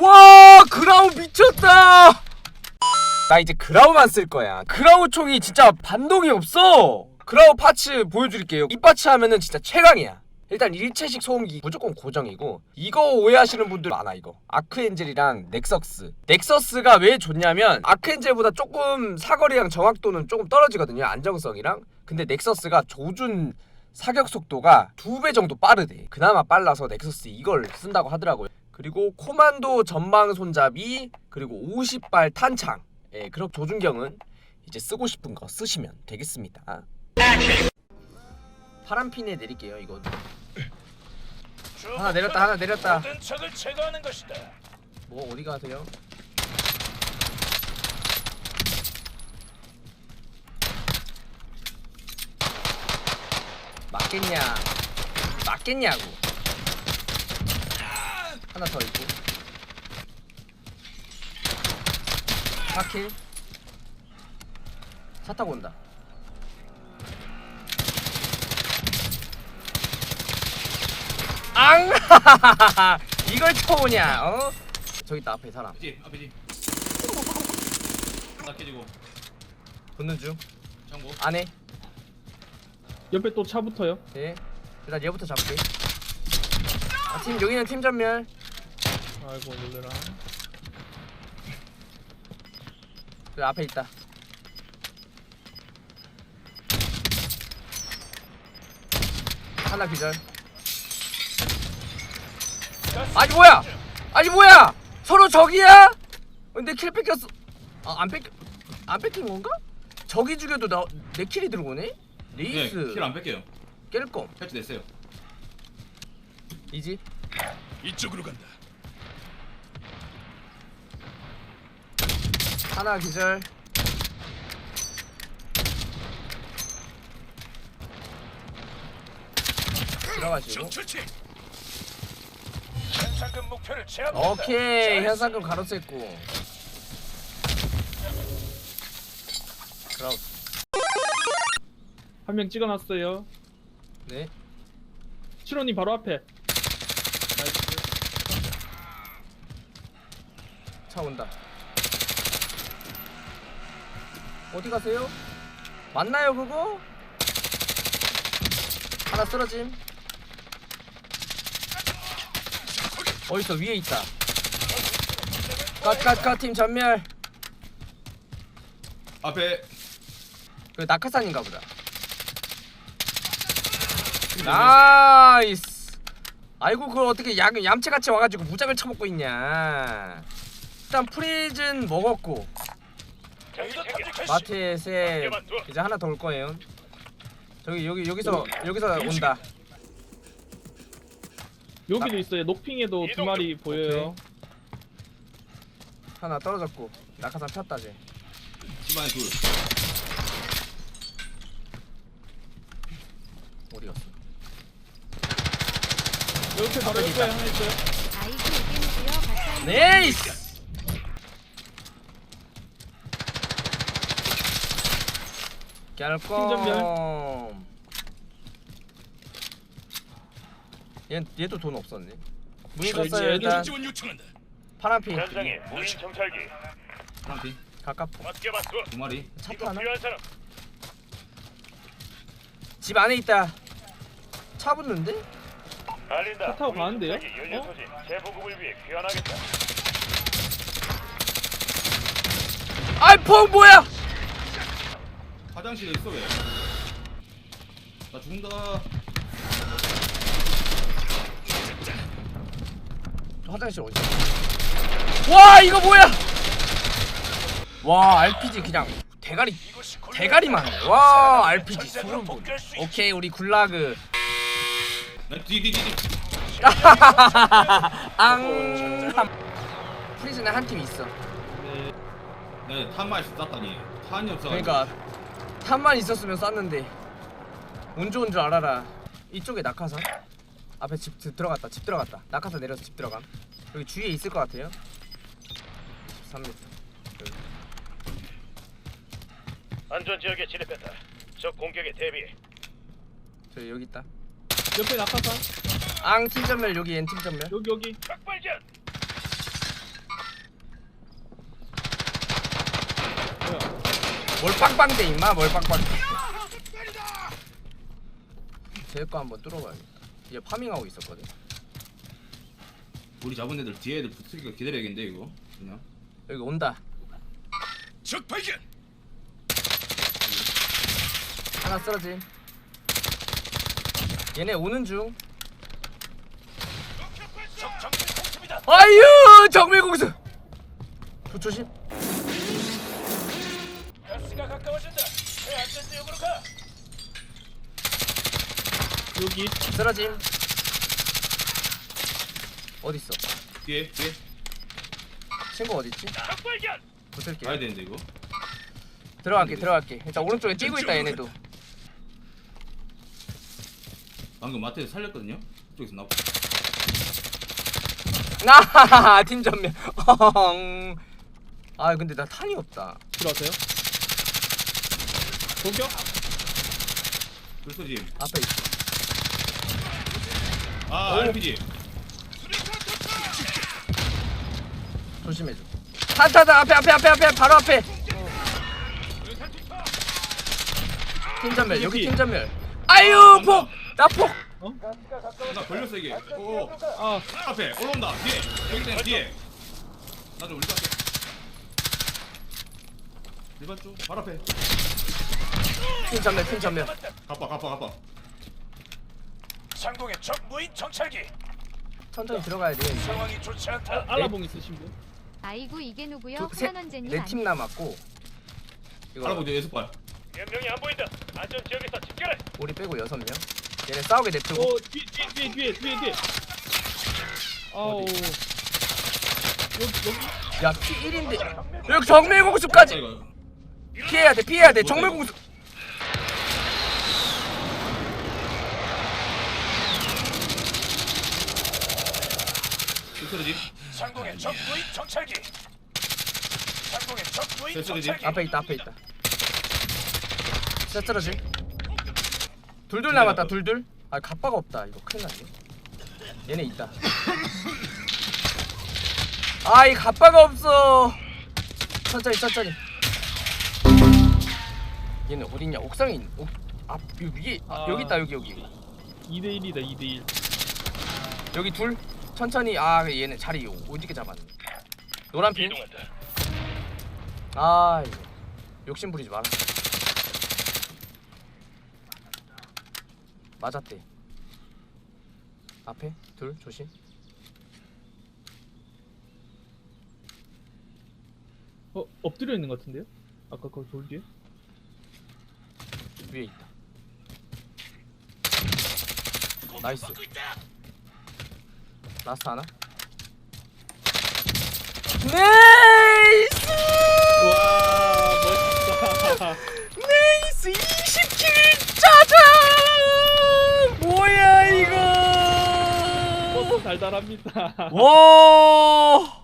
와 그라우 미쳤다. 나 이제 그라우만 쓸 거야. 그라우 총이 진짜 반동이 없어. 그라우 파츠 보여드릴게요. 이 파츠 하면은 진짜 최강이야. 일단 일체식 소음기 무조건 고정이고 이거 오해하시는 분들 많아 이거. 아크엔젤이랑 넥서스. 넥서스가 왜 좋냐면 아크엔젤보다 조금 사거리랑 정확도는 조금 떨어지거든요 안정성이랑. 근데 넥서스가 조준 사격 속도가 두 배 정도 빠르대. 그나마 빨라서 넥서스 이걸 쓴다고 하더라고요 그리고 코만도 전방 손잡이 그리고 50발 탄창 예 그럼 조준경은 이제 쓰고 싶은 거 쓰시면 되겠습니다 파란 핀에 내릴게요 이건 하나 내렸다 하나 내렸다 모든 적을 제거하는 것이다. 뭐 어디 가세요? 맞겠냐? 맞겠냐고? 하나 더 있고. 4킬. 차 타고 온다. 앙! 이걸 쳐오냐? 어? 저기 있다 앞에 사람. 앞이지 나 깨지고 붙는 중. 창고 안에. 옆에 또 차 붙어요. 예. 일단 얘부터 잡게. 아, 팀 여기는 팀 전멸. 아이고 놀래라. 그 앞에 있다. 하나 기절. 아니 뭐야? 아니 뭐야? 서로 적이야? 근데 킬 뺏겼어. 아 안 뺏, 안 뺏긴 건가? 적이 죽여도 나 내 킬이 들어오네. 레이스 네킬안 뺄게요 깰 거. 패치 됐어요 이지. 이쪽으로 간다. 하나 기절. 들어가시고. 정철치. 현상금 목표를 제압한다. 오케이 현상금 가로챘고. 그럼 한 명 찍어놨어요. 네. 칠원님 바로 앞에. 차 온다. 어디 가세요? 맞나요 그거? 하나 쓰러짐. 어딨어 위에 있다. 컷컷컷 팀 전멸. 앞에 그 낙하산인가 보다. 나이스. 아이고 그걸 어떻게 야, 얌체같이 와가지고 무작을 쳐먹고 있냐. 일단 프리즌 먹었고 탐지 마켓에 이제 하나 더 올 거예요. 저기 여기 여기서 여기서 온다. 여기도 있어요. 녹핑에도 두 마리 보여요. 하나 떨어졌고 낙하산 폈다 쟤. 집안에 둘 어디 갔어? 이렇게 바로 옆에 하나 있어요. 아이고 가까이 네이스. 깰꼼. 얘 얘도 돈 없었네. 문저 껐어요 이제 일단. 지원 요청한다. 파란 핀 현장에 무인 정찰기. 파란피 가깝고. 두 마리 차 타나? 집 안에 있다. 차 붙는데? 알린다. 차 타고 가는데요? 어? 재보급을 위해 귀환하겠다. 아이 펑 뭐야? 화장실에 있어 왜 나 죽는다 화장실 어디? 와 이거 뭐야? 와 RPG 그냥 대가리 대가리만. 해. 와 RPG 소름 돋. 오케이 우리 굴라그. 나뒤뒤뒤 앙. 프리즌에 한 팀 있어. 탄만 있어 쌌다니 탄이 없어 그러니까 탄만 있었으면 쐈는데 운 좋은 줄 알아라. 이쪽에 낙하산. 앞에 집 드- 들어갔다. 집 들어갔다. 낙하산 내려서 집 들어감. 여기 주위에 있을 것 같아요. 3m. 여기. 안전 지역에 진입했다. 적 공격에 대비해. 저 여기 있다. 옆에 낙하산. 앙 팀 전멸 여기 N 팀 전멸. 여기 여기. 적발견. 뭘 빵빵대 임마 뭘 빵빵대 제거 한번 뚫어봐야겠다. 얘 파밍하고 있었거든. 우리 잡은 애들 뒤에 애들 붙으니까 기다려야겠는데 이거? 그냥? 여기 온다. 적 발견. 하나 쓰러짐. 얘네 오는 중. 아유 정밀공수! 조- 조심 가까워진다. 새 안전 지역으로 가. 여기. 쓰러짐. 어딨어? 뒤에 뒤에. 친구 어딨지? 적 발견. 붙을게. 가야 되는데 이거? 들어갈게 들어갈게. 일단 오른쪽에 뛰고 있다 얘네도. 방금 마트에서 살렸거든요? 저기서 나고 나하하하 팀 전면. 아 근데 나 탄이 없다. 들어가세요. 공격. 불소짐. 앞에 있어. 아 오. RPG 조심해줘. 탄타타 앞에 앞에 앞에 앞에 바로 앞에. 팀 전멸 여기 팀 전멸. 아유 폭 나 폭! 나 걸렸어 이게. 오 아. 앞에 올라온다. 뒤에. 여기 때문에 뒤에. 나좀 우리 앞에 일반 쪽 바로 앞에 팀 전멸 팀 전멸 가빠 가빠 가빠 상공의 적 무인 정찰기. 천천히 들어가야 돼 상황이 좋지 않다. 아, 알라봉 있으신 분? 아이고 이게 누구요? 환원제님 네팀 남았고 이거 알아보자 여섯 발몇 명이 안 보인다. 안전 지역에서 집결해. 우리 빼고 여섯 명 얘네 싸우게 냅두고 어 뒤, 뒤에 뒤에 뒤에 뒤에 뒤에. 아우. 여기 여기. 야 P1인데 여기 정밀공수까지 이거 피해야 돼 피해야 돼 정밀공수 불소짐 상공의 적 무인 정찰기. 상공의 적 무인 됐어, 정찰기. 앞에 있다 앞에 있다. 떨어지 둘둘 남았다 둘둘. 아 갑바가 없다. 이거 큰일 났네. 얘네 있다. 아 이 갑바가 없어. 천천히 천천히. 얘는 어딨냐? 옥상에 있 옥... 아 여기 위에 아, 여기 있다 여기 여기. 2대 1이다 2대 1. 여기 둘 천천히 아 얘네 자리 오지게 잡았네. 노란 핀? 이동한다. 아 이거. 욕심 부리지 마라. 맞았대. 앞에 둘 조심. 어 엎드려 있는 것 같은데요? 아까 거기 돌 뒤에? 위에 있다. 나이스 라스트 하나? 네이스! 와 멋있다. 네이스! 20킬 짜잔! 뭐야 이거? 버스 달달합니다. 와